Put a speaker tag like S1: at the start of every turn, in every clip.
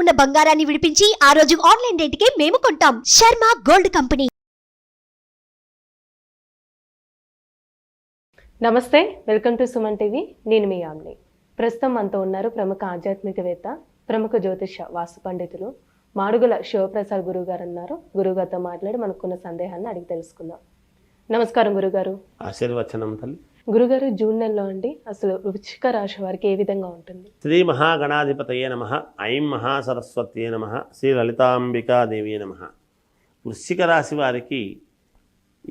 S1: ఉన్న బంగారాన్ని విడిపించి ఆ రోజు ఆన్లైన్ రేటుకే మేము కొంటాం. Sharma gold company.
S2: నమస్తే వెల్కమ్ టు సుమన్ టీవీ. నేను మీ ఆమ్ని ప్రస్తుతం మనతో ఉన్నారు ప్రముఖ ఆధ్యాత్మికవేత్త ప్రముఖ జ్యోతిష వాస్తు పండితులు మాడుగుల శివప్రసాద్ గురువు గారు అన్నారు గురువు గారితో మాట్లాడి మనకున్న సందేహాన్ని అడిగి తెలుసుకుందాం. నమస్కారం గురుగారు
S3: ఆశీర్వచనం తల్లి.
S2: గురుగారు జూన్ నెలలో అండి అసలు వృశ్చిక రాశి వారికి ఏ విధంగా ఉంటుంది?
S3: శ్రీ మహాగణాధిపతయే నమ ఐం మహాసరస్వత్యే నమ శ్రీ లలితాంబికాదేవి నమ. వృశ్చిక రాశి వారికి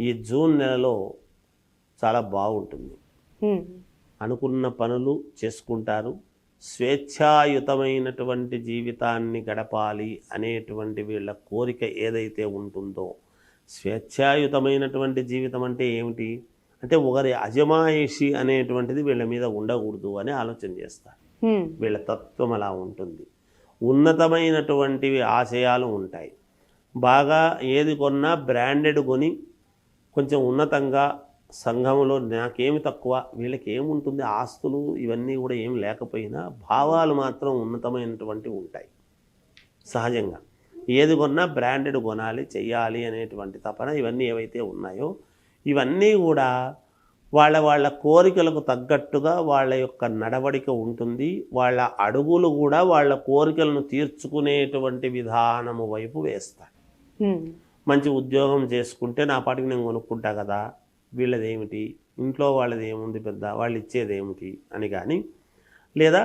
S3: ఈ జూన్ నెలలో చాలా బాగుంటుంది. అనుకున్న పనులు చేసుకుంటారు స్వేచ్ఛాయుతమైనటువంటి జీవితాన్ని గడపాలి అనేటువంటి వీళ్ళ కోరిక ఏదైతే ఉంటుందో స్వేచ్ఛాయుతమైనటువంటి జీవితం అంటే ఏమిటి? అంటే ఒకరి అజమాయిషి అనేటువంటిది వీళ్ళ మీద ఉండకూడదు అని ఆలోచన చేస్తారు. వీళ్ళ తత్వం అలా ఉంటుంది. ఉన్నతమైనటువంటివి ఆశయాలు ఉంటాయి. బాగా ఏది కొన్నా బ్రాండెడ్ కొని కొంచెం ఉన్నతంగా సంఘంలో నాకేమి తక్కువ వీళ్ళకి ఏముంటుంది? ఆస్తులు ఇవన్నీ కూడా ఏం లేకపోయినా భావాలు మాత్రం ఉన్నతమైనటువంటివి ఉంటాయి. సహజంగా. ఏది కొన్నా బ్రాండెడ్ కొనాలి చెయ్యాలి అనేటువంటి తపన ఇవన్నీ ఏవైతే ఉన్నాయో ఇవన్నీ కూడా వాళ్ళ వాళ్ళ కోరికలకు తగ్గట్టుగా వాళ్ళ యొక్క నడవడిక ఉంటుంది. వాళ్ళ అడుగులు కూడా వాళ్ళ కోరికలను తీర్చుకునేటువంటి విధానము వైపు వేస్తారు
S2: హ్మ్.
S3: మంచి ఉద్యోగం చేసుకుంటే నా పాటికి నేను కొనుక్కుంటా కదా వీళ్ళది ఏమిటి ఇంట్లో వాళ్ళది ఏముంది పెద్ద వాళ్ళు ఇచ్చేది ఏమిటి అని కానీ లేదా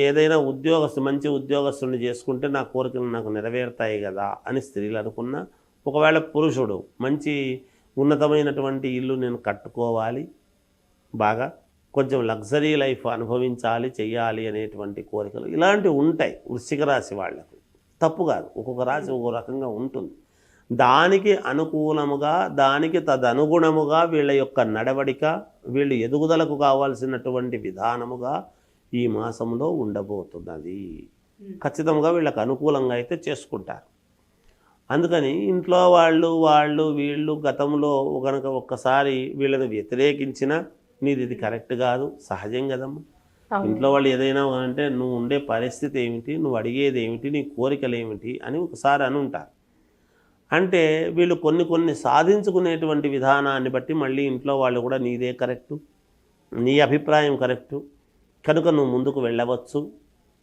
S3: ఏదైనా ఉద్యోగస్తు మంచి ఉద్యోగస్తుని చేసుకుంటే నా కోరికలు నాకు నెరవేరుతాయి కదా అని స్త్రీలు అనుకున్నా ఒకవేళ పురుషుడు మంచి ఉన్నతమైనటువంటి ఇల్లు నేను కట్టుకోవాలి బాగా కొంచెం లగ్జరీ లైఫ్ అనుభవించాలి చెయ్యాలి అనేటువంటి కోరికలు ఇలాంటివి ఉంటాయి వృశ్చిక రాశి వాళ్ళకు. తప్పు కాదు ఒక్కొక్క రాశి ఒక్కొక్క రకంగా ఉంటుంది. దానికి అనుకూలముగా దానికి తదనుగుణముగా వీళ్ళ యొక్క నడవడిక వీళ్ళు ఎదుగుదలకు కావాల్సినటువంటి విధానముగా ఈ మాసంలో ఉండబోతున్నది. ఖచ్చితంగా వీళ్ళకి అనుకూలంగా అయితే చేసుకుంటారు. అందుకని ఇంట్లో వాళ్ళు వాళ్ళు వీళ్ళు గతంలో కనుక ఒక్కసారి వీళ్ళని వ్యతిరేకించినా నీది ఇది కరెక్ట్ కాదు సహజం కదమ్మా. ఇంట్లో వాళ్ళు ఏదైనా అంటే నువ్వు ఉండే పరిస్థితి ఏమిటి నువ్వు అడిగేది ఏమిటి నీ కోరికలు ఏమిటి అని ఒకసారి అని ఉంటారు అంటే వీళ్ళు కొన్ని కొన్ని సాధించుకునేటువంటి విధానాన్ని బట్టి మళ్ళీ ఇంట్లో వాళ్ళు కూడా నీదే కరెక్టు నీ అభిప్రాయం కరెక్టు కనుక నువ్వు ముందుకు వెళ్ళవచ్చు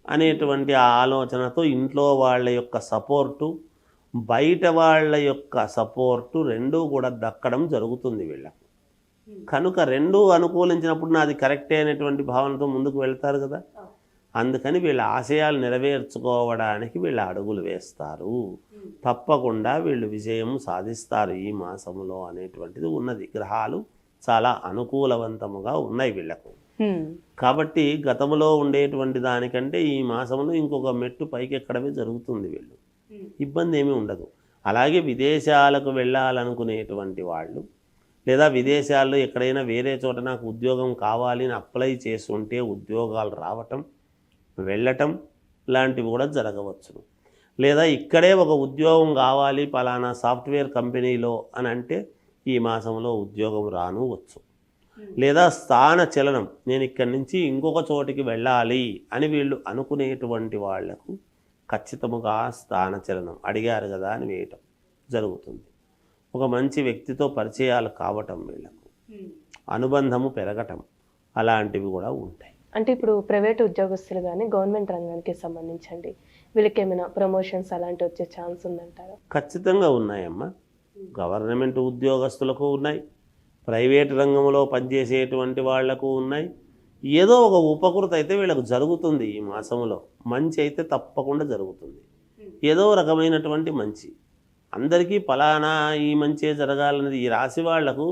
S3: అనేటువంటి ఆ ఆలోచనతో ఇంట్లో వాళ్ళ యొక్క సపోర్టు బయట వాళ్ళ యొక్క సపోర్టు రెండూ కూడా దక్కడం జరుగుతుంది వీళ్ళకు. కనుక రెండూ అనుకూలించినప్పుడు నాది కరెక్టే అనేటువంటి భావనతో ముందుకు వెళ్తారు కదా. అందుకని వీళ్ళ ఆశయాలు నెరవేర్చుకోవడానికి వీళ్ళ అడుగులు వేస్తారు. తప్పకుండా వీళ్ళు విజయం సాధిస్తారు ఈ మాసంలో అనేటువంటిది ఉన్నది. గ్రహాలు చాలా అనుకూలవంతముగా ఉన్నాయి వీళ్ళకు.
S2: హ్మ్.
S3: కాబట్టి గతంలో ఉండేటువంటి దానికంటే ఈ మాసంలో ఇంకొక మెట్టు పైకి ఎక్కడమే జరుగుతుంది వీళ్ళు. ఇబ్బంది ఏమీ ఉండదు. అలాగే విదేశాలకు వెళ్ళాలనుకునేటువంటి వాళ్ళు లేదా విదేశాల్లో ఎక్కడైనా వేరే చోట నాకు ఉద్యోగం కావాలి అని అప్లై చేస్తుంటే ఉద్యోగాలు రావటం వెళ్ళటం లాంటివి కూడా జరగవచ్చును. లేదా ఇక్కడే ఒక ఉద్యోగం కావాలి పలానా సాఫ్ట్వేర్ కంపెనీలో అని అంటే ఈ మాసంలో ఉద్యోగం రాను వచ్చు. లేదా స్థాన చలనం నేను ఇక్కడి నుంచి ఇంకొక చోటికి వెళ్ళాలి అని వీళ్ళు అనుకునేటువంటి వాళ్ళకు ఖచ్చితముగా స్థాన చలనం అడిగారు కదా అని వేయటం జరుగుతుంది. ఒక మంచి వ్యక్తితో పరిచయాలు కావటం వీళ్ళకు. అనుబంధము పెరగటం అలాంటివి కూడా ఉంటాయి.
S2: అంటే ఇప్పుడు ప్రైవేట్ ఉద్యోగస్తులు కానీ గవర్నమెంట్ రంగానికి సంబంధించండి. వీళ్ళకి ఏమైనా ప్రమోషన్స్ అలాంటివి వచ్చే ఛాన్స్ ఉందంటారా?
S3: ఖచ్చితంగా ఉన్నాయమ్మా. గవర్నమెంట్ ఉద్యోగస్తులకు ఉన్నాయి. ప్రైవేట్ రంగంలో పనిచేసేటువంటి వాళ్ళకు ఉన్నాయి. ఏదో ఒక ఉపకృత అయితే వీళ్ళకు జరుగుతుంది ఈ మాసంలో. మంచి అయితే తప్పకుండా జరుగుతుంది. ఏదో రకమైనటువంటి మంచి. అందరికీ ఫలానా ఈ మంచే జరగాలన్నది ఈ రాశి వాళ్ళకు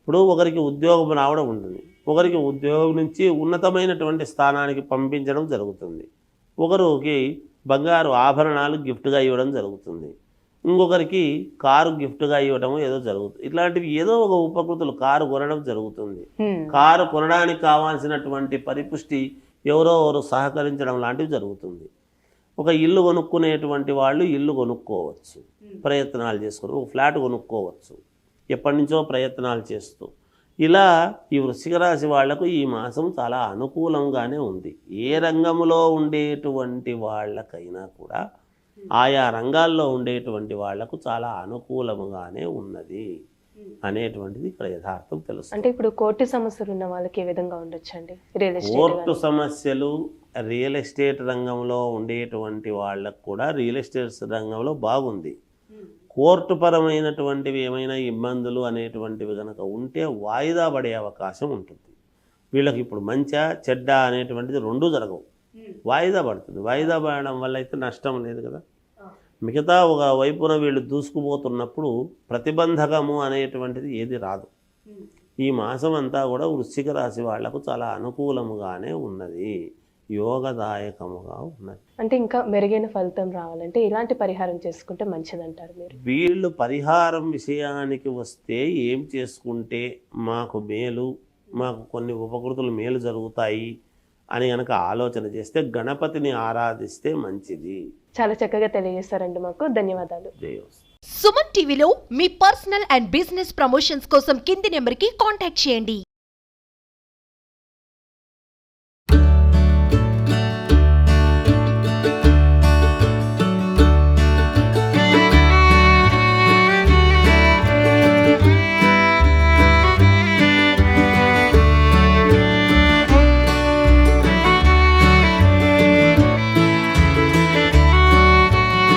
S3: ఇప్పుడు ఒకరికి ఉద్యోగం రావడం ఉంటుంది. ఒకరికి ఉద్యోగం నుంచి ఉన్నతమైనటువంటి స్థానానికి పంపించడం జరుగుతుంది. ఒకరికి బంగారు ఆభరణాలు గిఫ్ట్గా ఇవ్వడం జరుగుతుంది. ఇంకొకరికి కారు గిఫ్ట్గా ఇవ్వడం ఏదో జరుగుతుంది ఇట్లాంటివి ఏదో ఒక ఉపకృతులు కారు కొనడం జరుగుతుంది. కారు కొనడానికి కావాల్సినటువంటి పరిపుష్టి ఎవరో ఎవరు సహకరించడం లాంటివి జరుగుతుంది. ఒక ఇల్లు కొనుక్కునేటువంటి వాళ్ళు ఇల్లు కొనుక్కోవచ్చు. ప్రయత్నాలు చేసుకుని ఒక ఫ్లాట్ కొనుక్కోవచ్చు. ఎప్పటి నుంచో ప్రయత్నాలు చేస్తూ. ఇలా ఈ వృశ్చిక రాశి వాళ్ళకు ఈ మాసం చాలా అనుకూలంగానే ఉంది. ఏ రంగంలో ఉండేటువంటి వాళ్ళకైనా కూడా ఆయా రంగాల్లో ఉండేటువంటి వాళ్ళకు చాలా అనుకూలముగానే ఉన్నది అనేటువంటిది ఇక్కడ యథార్థం తెలుస్తుంది.
S2: అంటే ఇప్పుడు కోర్టు సమస్యలు ఉన్న వాళ్ళకి ఏ విధంగా ఉండొచ్చు అండి రియల్
S3: కోర్టు సమస్యలు రియల్ ఎస్టేట్ రంగంలో ఉండేటువంటి వాళ్ళకు కూడా రియల్ ఎస్టేట్ రంగంలో బాగుంది. కోర్టు పరమైనటువంటివి ఏమైనా ఇబ్బందులు అనేటువంటివి కనుక ఉంటే వాయిదా పడే అవకాశం ఉంటుంది. వీళ్ళకి ఇప్పుడు మంచా చెడ్డ అనేటువంటిది రెండూ జరగవు. వాయిదా పడుతుంది. వాయిదా పడడం వల్ల అయితే నష్టం లేదు కదా? మిగతా ఒక వైపున వీళ్ళు దూసుకుపోతున్నప్పుడు ప్రతిబంధకము అనేటువంటిది ఏది రాదు. ఈ మాసం అంతా కూడా వృశ్చిక రాశి వాళ్ళకు చాలా అనుకూలముగానే ఉన్నది. యోగదాయకముగా ఉన్నది.
S2: అంటే ఇంకా మెరుగైన ఫలితం రావాలంటే ఇలాంటి పరిహారం చేసుకుంటే మంచిదంటారు మీరు?
S3: వీళ్ళు పరిహారం విషయానికి వస్తే ఏం చేసుకుంటే మాకు మేలు మాకు కొన్ని ఉపకృతులు మేలు జరుగుతాయి అని కనుక ఆలోచన చేస్తే గణపతిని ఆరాధిస్తే మంచిది.
S2: చాలా చక్కగా తెలియజేస్తారండి మాకు. ధన్యవాదాలు.
S1: సుమన్ టీవీలో మీ పర్సనల్ అండ్ బిజినెస్ ప్రమోషన్స్ కోసం కింది నెంబర్కి కాంటాక్ట్ చేయండి.